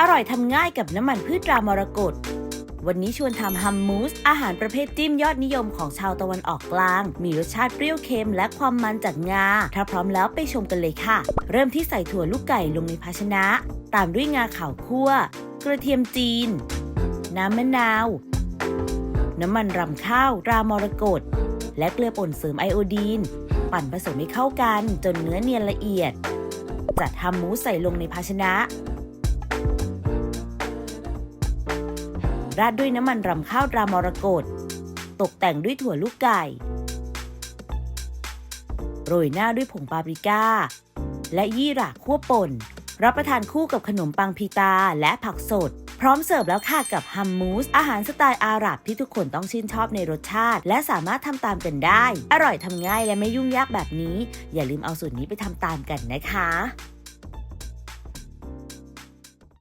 อร่อยทำง่ายกับน้ำมันพืชรามรกตวันนี้ชวนทำฮัมมูส อาหารประเภทจิ้มยอดนิยมของชาวตะวันออกกลาง มีรสชาติเปรี้ยวเค็มและความมันจากงา ถ้าพร้อมแล้วไปชมกันเลยค่ะ เริ่มที่ใส่ถั่วลูกไก่ลงในภาชนะ ตามด้วยงาขาวคั่ว กระเทียมจีน น้ำมะนาว น้ำมันรำข้าวรามรกตและเกลือป่นเสริมไอโอดีน ปั่นผสมให้เข้ากันจนเนื้อเนียนละเอียด จัดฮัมมูสใส่ลงในภาชนะ ราดด้วยน้ำมันรำข้าวรามรกตตกแต่งด้วยถั่วลูกไก่ โรยหน้าด้วยผงปาปริก้า และยี่หร่าคั่วป่น รับประทานคู่กับขนมปังพีตาและผักสด พร้อมเสิร์ฟแล้วค่ะกับฮัมมูส อาหารสไตล์อาหรับที่ทุกคนต้องชื่นชอบในรสชาติ และสามารถทำตามกันได้ อร่อยทำง่ายและไม่ยุ่งยากแบบนี้ อย่าลืมเอาสูตรนี้ไปทำตามกันนะคะ